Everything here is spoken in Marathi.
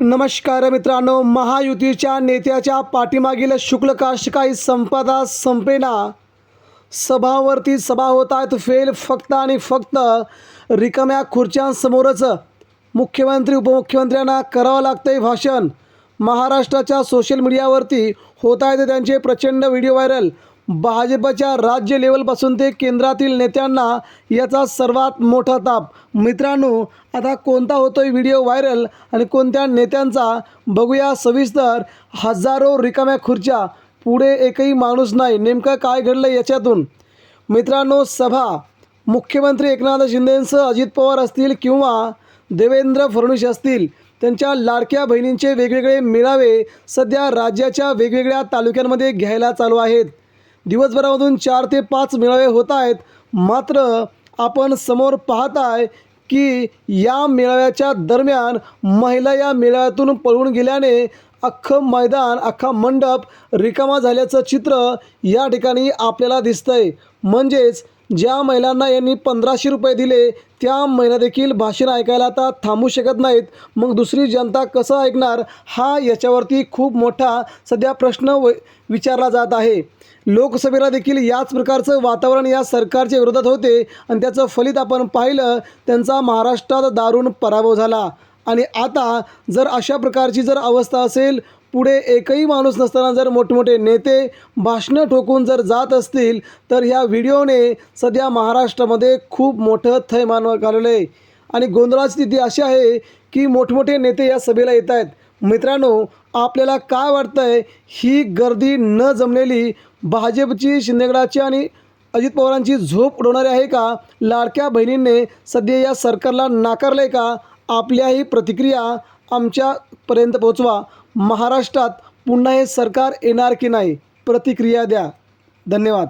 नमस्कार मित्रांनो महायुतीच्या नेत्याच्या पाठीमागील शुक्लकाश काही संपदा संपेना. सभावरती सभा होत आहेत फेल फक्त आणि फक्त रिकाम्या खुर्च्यांसमोरच. मुख्यमंत्री उपमुख्यमंत्र्यांना करावं लागतंय भाषण. महाराष्ट्राच्या सोशल मीडियावरती होत आहेत त्यांचे प्रचंड व्हिडिओ व्हायरल भाजपच्या राज्य लेवलपासून ते केंद्रातील नेत्यांना याचा सर्वात मोठा ताप. मित्रांनो आता कोणता होतोय व्हिडिओ व्हायरल आणि कोणत्या नेत्यांचा बघूया सविस्तर. हजारो रिकाम्या खुर्च्या. पुढे एकही माणूस नाही. नेमकं काय घडलं याच्यातून? मित्रांनो सभा. मुख्यमंत्री एकनाथ शिंदेंसह अजित पवार असतील किंवा देवेंद्र फडणवीस असतील त्यांच्या लाडक्या बहिणींचे वेगवेगळे मेळावे सध्या राज्याच्या वेगवेगळ्या तालुक्यांमध्ये घ्यायला चालू आहेत. दिवसभरामधून चार ते पाच मेळावे होत आहेत. मात्र आपण समोर पाहत आहे की या मेळाव्याच्या दरम्यान महिला या मेळाव्यातून पळून गेल्याने अख्खं मैदान अख्खा मंडप रिकामा झाल्याचं चित्र या ठिकाणी आपल्याला दिसतंय. म्हणजेच ज्या महिलांना यांनी पंधराशे रुपये दिले त्या महिला देखील भाषण ऐकायला आता थांबू शकत नाहीत. मग दुसरी जनता कसं ऐकणार? हा याच्यावरती खूप मोठा सध्या प्रश्न व विचारला जात आहे. लोकसभेला देखील याच प्रकारचं वातावरण या सरकारच्या विरोधात होते आणि त्याचं फलित आपण पाहिलं त्यांचा महाराष्ट्रात दारुण पराभव झाला. आणि आता जर अशा प्रकारची जर अवस्था असेल पुढे एकही माणूस नसताना जर मोठमोठे नेते भाषणं ठोकून जर जात असतील तर ह्या व्हिडिओने सध्या महाराष्ट्रामध्ये खूप मोठं थैमान घालवलं आहे. आणि गोंधळाची स्थिती अशी आहे की मोठमोठे नेते या सभेला येत आहेत. मित्रांनो आपल्याला काय वाटतंय? ही गर्दी न जमलेली भाजपची शिंदेगडाची आणि अजित पवारांची झोप उडवणारी आहे का? लाडक्या बहिणींनी सध्या या सरकारला नाकारलं आहे का? आपल्याही प्रतिक्रिया आमच्यापर्यंत पोचवा महाराष्ट्रात पुन्हा हे सरकार येणार की नाही? प्रतिक्रिया द्या. धन्यवाद.